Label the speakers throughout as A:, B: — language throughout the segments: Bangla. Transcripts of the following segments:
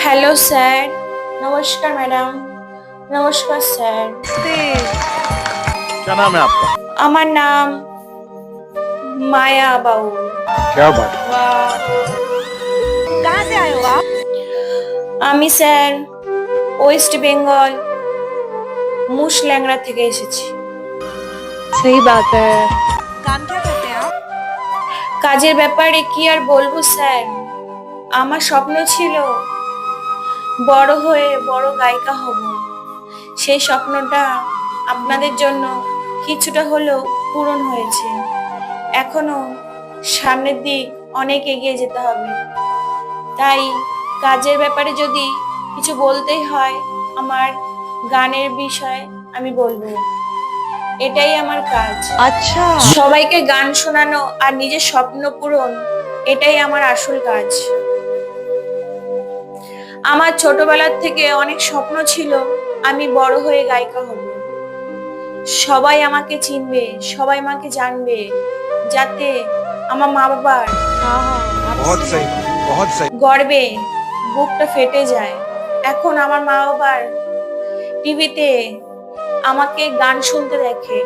A: হ্যালো স্যার নমস্কার ম্যাডাম নমস্কার স্যার
B: क्या नाम है आपका
A: আমার নাম মায়া বাউল
B: क्या बात
C: कहाँ से आए हो आप
A: আমি স্যার ওয়েস্ট বেঙ্গল মুসল্যাংড়া থেকে এসেছি
C: सही बात है काम क्या करते हैं आप
A: কাজের ব্যাপারে কি আর বলবো স্যার আমার স্বপ্ন ছিল বড় হয়ে বড় গায়িকা হব। সেই স্বপ্নটা আপনাদের জন্য কিছুটা হলেও পূরণ হয়েছে। এখনও সামনের দিক অনেক এগিয়ে যেতে হবে। তাই কাজের ব্যাপারে যদি কিছু বলতেই হয় আমার গানের বিষয়ে আমি বলব। এটাই আমার কাজ।
C: আচ্ছা।
A: সবাইকে গান শোনানো আর নিজের স্বপ্ন পূরণ এটাই আমার আসল কাজ। আমার ছোটবেলার থেকে অনেক স্বপ্ন ছিল আমি বড় হয়ে গায়িকা হব। সবাই আমাকে চিনবে সবাই আমাকে জানবে যাতে আমার মা বাবার গর্বে বুকটা ফেটে যায়। এখন আমার মা বাবার টিভিতে আমাকে গান শুনতে দেখে।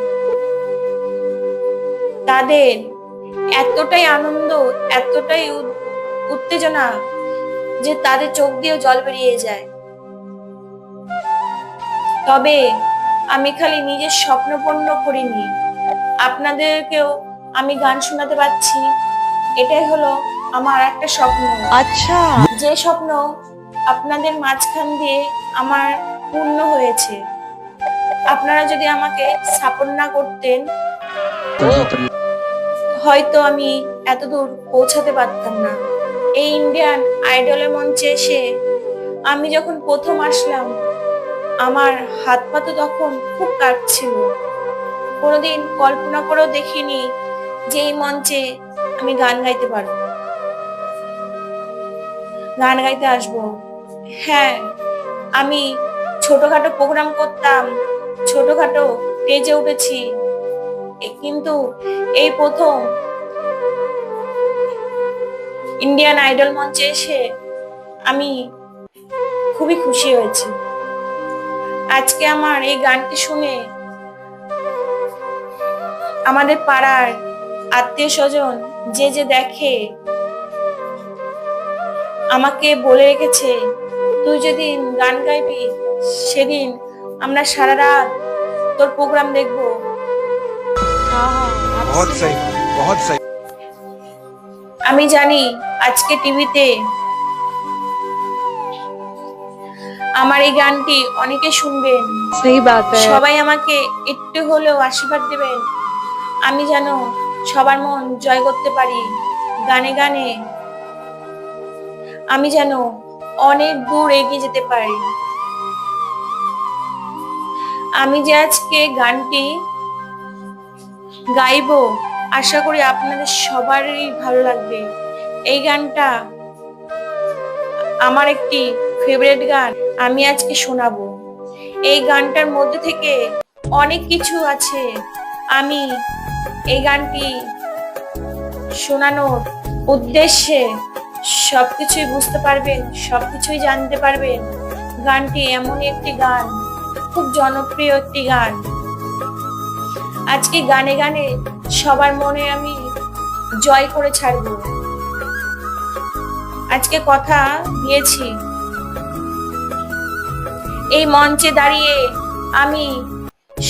A: তাদের এতটাই আনন্দ এতটাই উত্তেজনা যে তাদের চোখ দিয়েও জল বেরিয়ে যায়। তবে আমি খালি নিজের স্বপ্ন পূর্ণ করিনি। আপনাদেরকেও আমি গান শোনাতে পারছি। এটাই হলো আমার একটা স্বপ্ন।
C: আচ্ছা।
A: যে স্বপ্ন আপনাদের মাঝখান দিয়ে আমার পূর্ণ হয়েছে। আপনারা যদি আমাকে স্থাপন না করতেন হয়তো আমি এত দূর পৌঁছাতে পারতাম না। এই ইন্ডিয়ান আইডলের মঞ্চে এসে আমি যখন প্রথম আসলাম, আমার হাত পা তো তখন খুব কাটছিল কোনোদিন কল্পনা করেও দেখিনি যে এই মঞ্চে আমি গান গাইতে পারব। গান গাইতে আসব। হ্যাঁ আমি ছোটখাটো প্রোগ্রাম করতাম, ছোটখাটো স্টেজে উঠেছি। কিন্তু এই প্রথম ইন্ডিয়ান আইডল মঞ্চে এসে আমি খুবই খুশি হয়েছি আজকে আমার এই গানটি শুনে আমাদের পাড়ার আত্মীয় স্বজন যে যে দেখে আমাকে বলে রেখেছে তুই যেদিন গান গাইবি সেদিন আমরা সারা রাত তোর প্রোগ্রাম দেখবো
C: हाँ हाँ आप
B: बहुत सही बहुत सही
A: আমি জানি আজকে টিভিতে। আমার এই গানটি অনেকে শুনবেন। সবাই আমাকে একটু হলেও আশীর্বাদ দেবেন। আমি যেন সবার মন জয় করতে পারি গানে গানে। আমি যেন অনেক দূর এগিয়ে যেতে পারি। আমি যে আজকে গানটি গাইব আশা করি আপনাদের সবারই ভালো লাগবে। এই গানটা আমার একটি ফেভারিট গান, আমি আজকে শোনাবো। এই গানটার মধ্যে থেকে অনেক কিছু আছে। আমি এই গানটি শোনানোর উদ্দেশ্যে সবকিছুই বুঝতে পারবেন, সবকিছুই জানতে পারবেন। গানটি এমনই একটি গান, খুব জনপ্রিয় একটি গান। আজকে গানে গানে সবার মনে আমি জয় করে ছাড়বো। আজকে কথা দিয়েছি। এই মঞ্চে দাঁড়িয়ে আমি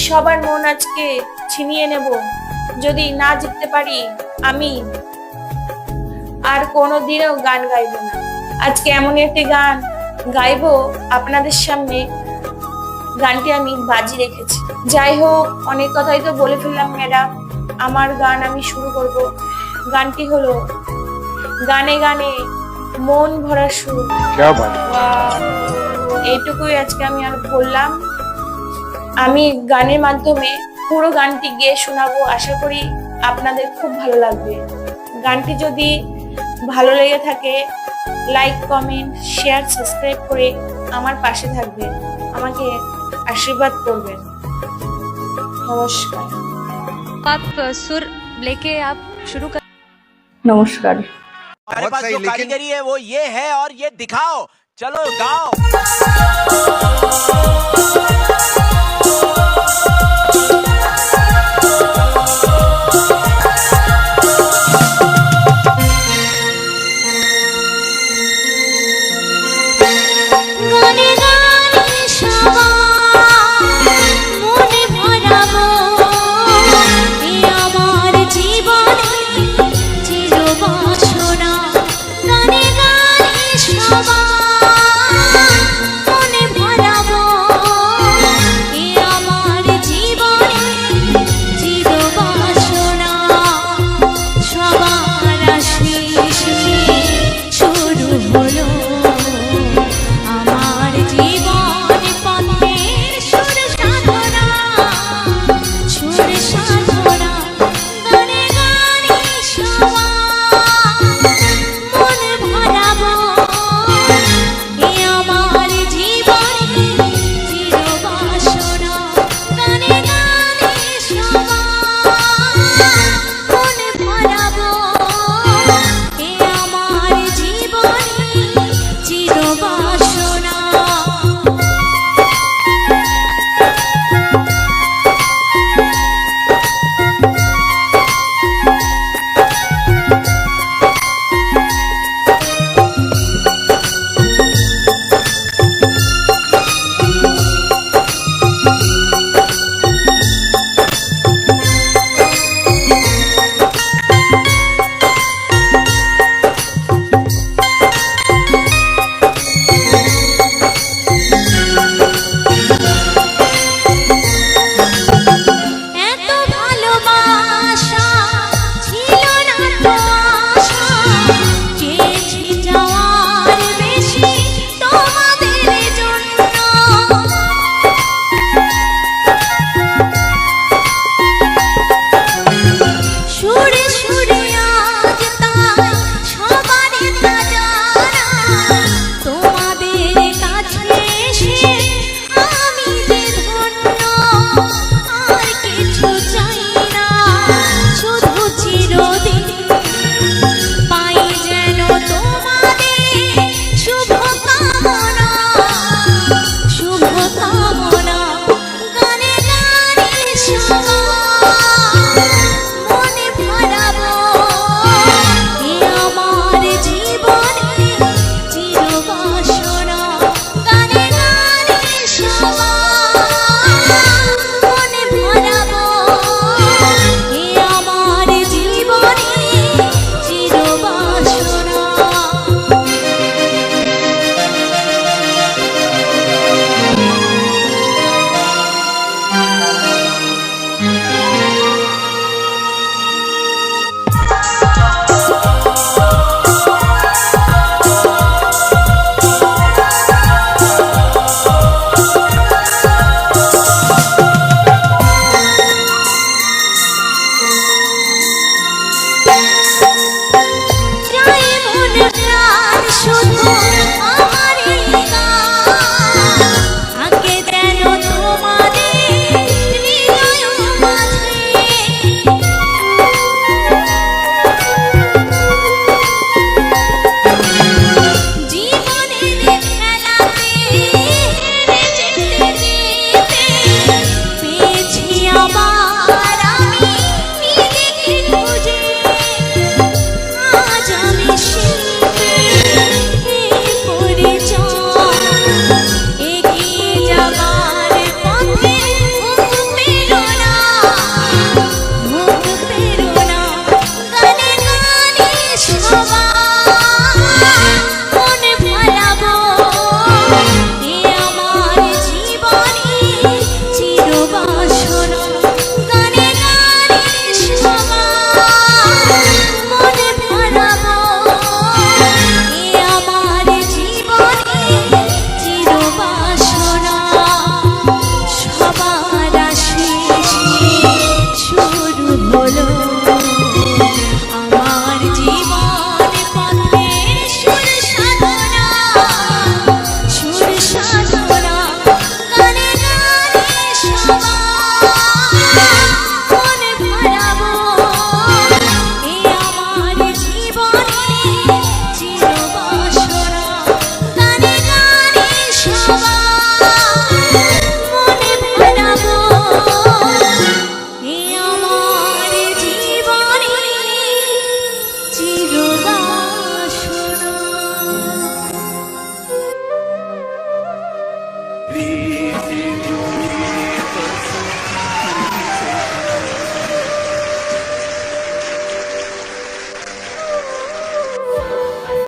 A: সবার মন আজকে ছিনিয়ে নেব। যদি না জিততে পারি, আমি আর কোনোদিনও গান গাইবো না। আজকে এমন একটি গান গাইবো আপনাদের সামনে গানটি আমি বাজি রেখেছি। যাই হোক অনেক কথাই তো বলে ফেললাম ম্যাডাম আমার গান আমি শুরু করব। গানটি হলো গানে গানে মন ভরা সুর। এইটুকুই আজকে আমি আর বললাম। আমি গানের মাধ্যমে পুরো গানটি গিয়ে শোনাবো। আশা করি আপনাদের খুব ভালো লাগবে। গানটি যদি ভালো লেগে থাকে লাইক কমেন্ট শেয়ার সাবস্ক্রাইব করে আমার পাশে থাকবে আমাকে आशीर्वाद করবেন। नमस्कार
C: आप सुर लेके आप शुरू कर
A: नमस्कार।
D: हमारे पास जो कारीगरी है वो ये है और ये दिखाओ। चलो गाओ।